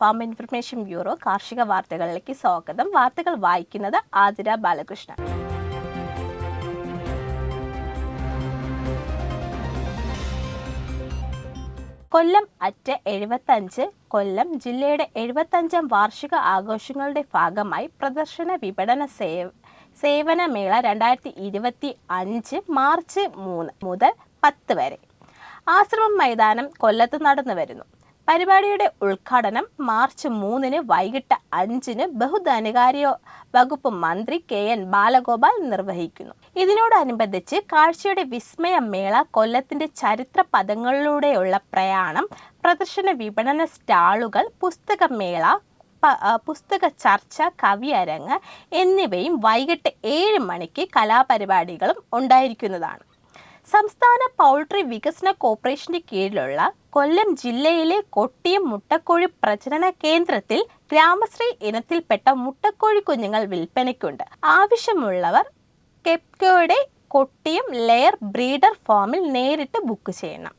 Farm information bureau കാർഷിക വാർത്തകളിലേക്ക് സ്വാഗതം. വാർത്തകൾ വായിക്കുന്നത് ആതിര ബാലകൃഷ്ണൻ. കൊല്ലം അറ്റ് എഴുപത്തഞ്ച് കൊല്ലം ജില്ലയുടെ എഴുപത്തഞ്ചാം വാർഷിക ആഘോഷങ്ങളുടെ ഭാഗമായി പ്രദർശന വിപണന സേവ സേവനമേള രണ്ടായിരത്തി ഇരുപത്തി അഞ്ച് മാർച്ച് മൂന്ന് മുതൽ പത്ത് വരെ. ആശ്രമം മൈതാനം കൊല്ലത്ത് നടന്നു വരുന്നു പരിപാടിയുടെ ഉദ്ഘാടനം മാർച്ച് മൂന്നിന് വൈകിട്ട് അഞ്ചിന് ബഹുധനകാര്യ വകുപ്പ് മന്ത്രി കെ എൻ ബാലഗോപാൽ നിർവഹിക്കുന്നു. ഇതിനോടനുബന്ധിച്ച് കാഴ്ചയുടെ വിസ്മയ മേള കൊല്ലത്തിന്റെ ചരിത്ര പദങ്ങളിലൂടെയുള്ള പ്രയാണം പ്രദർശന വിപണന സ്റ്റാളുകൾ പുസ്തകമേള പുസ്തക ചർച്ച കവിയരങ്ങ് എന്നിവയും വൈകിട്ട് ഏഴ് മണിക്ക് കലാപരിപാടികളും ഉണ്ടായിരിക്കുന്നതാണ്. സംസ്ഥാന പൗൾട്രി വികസന കോർപ്പറേഷന്റെ കീഴിലുള്ള കൊല്ലം ജില്ലയിലെ കൊട്ടിയം മുട്ടക്കോഴി പ്രചരണ കേന്ദ്രത്തിൽ ഗ്രാമശ്രീ ഇനത്തിൽപ്പെട്ട മുട്ടക്കോഴി കുഞ്ഞുങ്ങൾ വിൽപ്പനയ്ക്കുണ്ട്. ആവശ്യമുള്ളവർ കെപ്കോയുടെ കൊട്ടിയം ലെയർ ബ്രീഡർ ഫാമിൽ നേരിട്ട് ബുക്ക് ചെയ്യണം.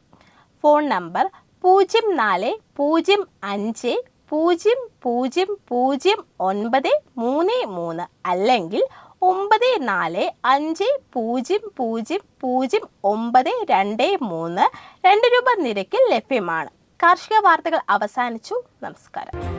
ഫോൺ നമ്പർ പൂജ്യം നാല് പൂജ്യം അഞ്ച് പൂജ്യം പൂജ്യം പൂജ്യം ഒൻപത് മൂന്ന് മൂന്ന് അല്ലെങ്കിൽ ഒമ്പത് നാല് അഞ്ച് പൂജ്യം പൂജ്യം പൂജ്യം ഒമ്പത് രണ്ട് മൂന്ന് രണ്ട് രൂപ നിരക്കിൽ ലഭ്യമാണ്. കാർഷിക വാർത്തകൾ അവസാനിച്ചു. നമസ്കാരം.